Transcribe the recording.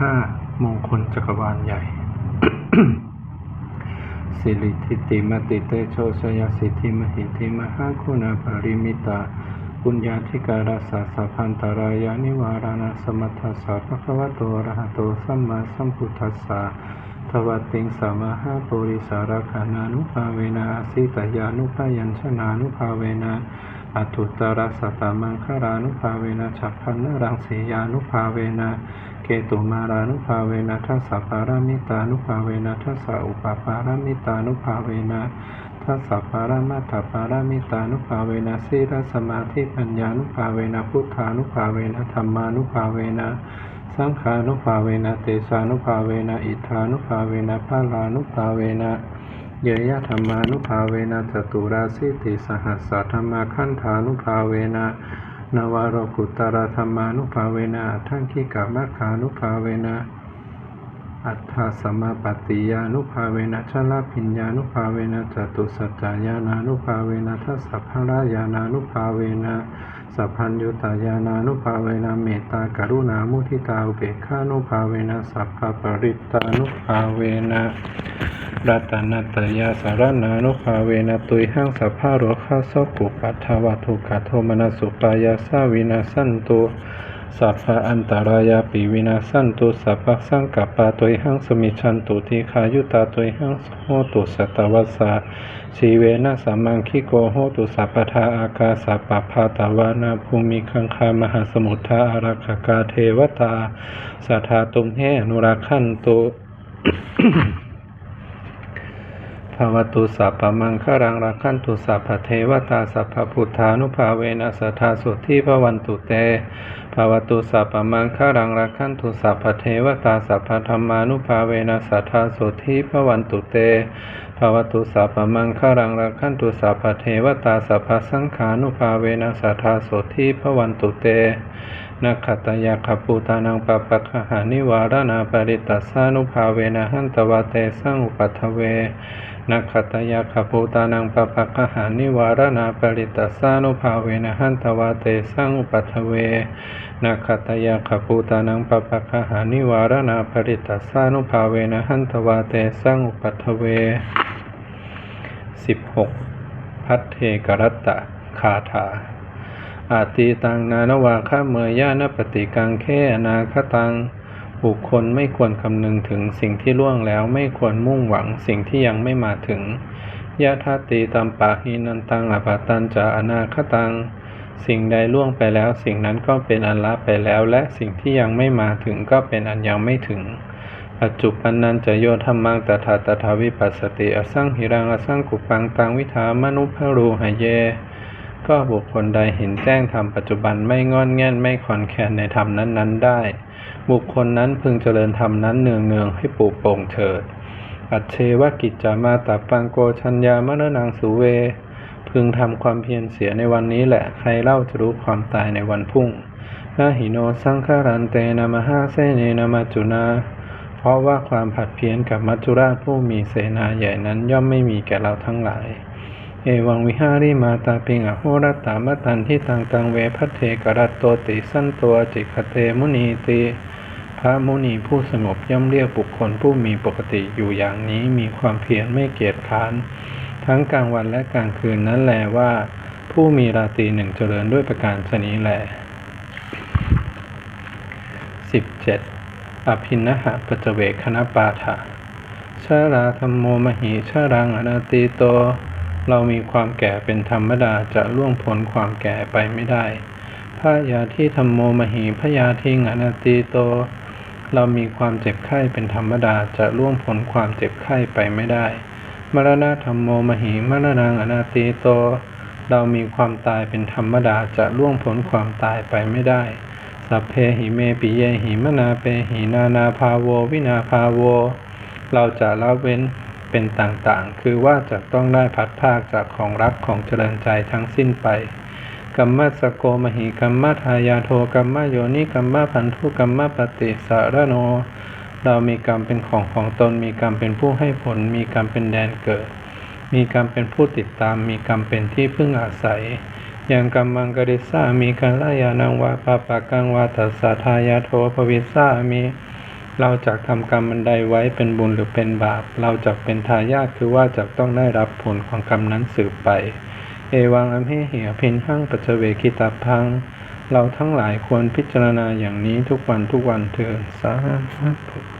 ห้ามงคลจักรวาลใหญ่ สิริทิติมติเตโชชยสิทธิมหิทธิมหาคุณาภริมิตาปุญญาธิการาสาสัพพันตรายานิวารานาสมัทธสสะภะควะโตระหะโตสัมมาสัมพุทธัสสะทวัติงสามหาปุริสารคานานุภาเวนะอสิตยานุภายัญชนานุภาเวนะอัตุตรสัตตมังคารานุภาเวนะฉัพพันนรังสียานุภาเวนะ เกตุมารานุภาเวนะทัสสะปารามิตานุภาเวนะทัสสะอุปปารามิตานุภาเวนะทัสสะปารามัตถปารามิตานุภาเวนะสีรสมาธิปัญญานุภาเวนะพุทธานุภาเวนะธรรมานุภาเวนะสังขานุภาเวนะเตสานุภาเวนะอิทานุภาเวนะพาลานุภาเวนะเยยะธรรมานุภาเวนะจตุราสิติสหัสสะธรรมาขันธานุภาเวนะ นวารกุตตรธรรมานุภาเวนะทั้งที่กามัคคานุภาเวนะอัฏฐสมปติยานุภาเวนะชลพิญญานุภาเวนะจตุสัจจายานานุภาเวนะทัสสะภรายานานุภาเวนะ สัพพัญญุตายานานุภาเวนะเมตตากรุณามุทิตาอุเบกขานุภาเวนะสัพพปริตานุภาเวนะรัตนัตยาสารนานุภาเวนะตุยหังสัพพะโรคาโสกุปัฏฐวัตุกัโทมนัสสุปายาสาวินาสันตุ สัพพะอันตรายาปิวินาสันตุสัพพะสังกัปปะตุยหังสมิชันตุทิขายุตาตุยหังโหตุสัตวัสสะชีเวนะสัมมังคิโกโหตุสัพพทาอากาสัพปพาตวานาภูมิคังคามหาสมุทธาอารักขกาเทวตาสัทธาตุมเหอนุราคันตุ ภาวตุสัพพมังครังรักขันตุสัพพเทวตาสัพพพุทธานุภาเวนะสัทธาสุทธิภวันตุเตภาวตุสัพพมังครังรักขันตุสัพพเทวตาสัพพธรรมานุภาเวนะสัทธาสุทธิภวันตุเตภาวตุสัพพมังครังรักขันตุสัพพเทวตาสัพพสังขานุภาเวนะสัทธาสุทธิภวันตุเต นักขตยาขปูตานังปปะคหานิวารณาปริตัสานุภาเวนะหันตวาเตสังอุปัฏฐเวนักขตยาขปูตานังปปะคหานิวารณาปริตัสานุภาเวนะหันตวาเตสังอุปัฏฐเวนักขตยาขปูตานังปปะคหานิวารณาปริตัสานุภาเวนะหันตวาเตสังอุปัฏฐเว 16. พัทเทกรัตตะคาถา อาตีตังนานวาคาเมยยานปฏิกังแค่อนาคตัง บุคคลไม่ควรคำนึงถึงสิ่งที่ล่วงแล้วไม่ควรมุ่งหวังสิ่งที่ยังไม่มาถึงยะทัตติตัมปะหินันตังอปาตันจะอนาคตัง สิ่งใดล่วงไปแล้วสิ่งนั้นก็เป็นอันละไปแล้ว และสิ่งที่ยังไม่มาถึงก็เป็นอันยังไม่ถึงปัจจุปันนันจะโยธรรมังตถาตถาวิปัสสติอสังหิรังอสังกุปังตังวิธามนุภรูหเย ก็บุคคลใดเห็นแจ้งธรรมปัจจุบันไม่งอนแง่นไม่คอนแคนในธรรมนั้นๆ ได้ บุคคลนั้นพึงเจริญธรรมนั้นเนืองเนืองๆให้ปลูกโป่งเถิด อัจเชวกิจจามาตาปังโกชัญญามรนังสุเว พึงทำความเพียรเสียในวันนี้แหละใครเล่าจะรู้ความตายในวันพุ่งนาหิโนสังคารันเตนามหาเสเนนามาจุนา เพราะว่าความผัดเพี้ยนกับมัจจุราชผู้มีเสนาใหญ่นั้นย่อมไม่มีแก่เราทั้งหลาย เอวังวิหาริมาตาปิงอโหรตามตันที่ตังตังเวพัทเทกรัตโตติสั้นตัวจิคเตมุนีติพระมุนีผู้สงบย่อมเรียกบุคคลผู้มีปกติอยู่อย่างนี้มีความเพียรไม่เกียจคร้าน ทั้งกลางวันและกลางคืนนั้นแลว่า ผู้มีราตรีหนึ่งเจริญด้วยประการชนี้แล 17. อภินหะปัจเจเวคณปาถะชาราธรรมโมมหิชารังอนาติโต เรามีความแก่เป็นธรรมดาจะล่วงพ้นความแก่ไปไม่ได้พระยาที่ธรรมโมมหิพยาทิงอนาติโต เรามีความเจ็บไข้เป็นธรรมดาจะล่วงพ้นความเจ็บไข้ไปไม่ได้ มรณะธรรมโมมหิมรณังอนาติโต เรามีความตายเป็นธรรมดาจะล่วงพ้นความตายไปไม่ได้ สัพเพหิเมปิเยหิมนาเปหินานาภาโว วินาภาโว เราจะละเว้น เป็นต่างๆ คือว่าจะต้องได้พัดภาคจากของรักของเจริญใจทั้งสิ้นไปกัมมัสโกมหิกัมมัทายาโทกัมมะโยนิกัมมะพันธุกัมมะปฏิสารโน เรามีกรรมเป็นของของตน มีกรรมเป็นผู้ให้ผล มีกรรมเป็นแดนเกิด มีกรรมเป็นผู้ติดตาม มีกรรมเป็นที่พึ่งอาศัยอย่างกรรมังกริสามีกัลยาณังวาปาปะกังวาตัสสะทายาโทภวิสามี เราจักทำกรรมอันใดไว้เป็นบุญหรือเป็นบาป เราจักเป็นทายาทคือว่าจักต้องได้รับผลของกรรมนั้นสืบไป เอวังอภิเหียพินหั่งปัจเจเวคิตาพัง เราทั้งหลายควรพิจารณาอย่างนี้ทุกวันทุกวันเถิดสาธุ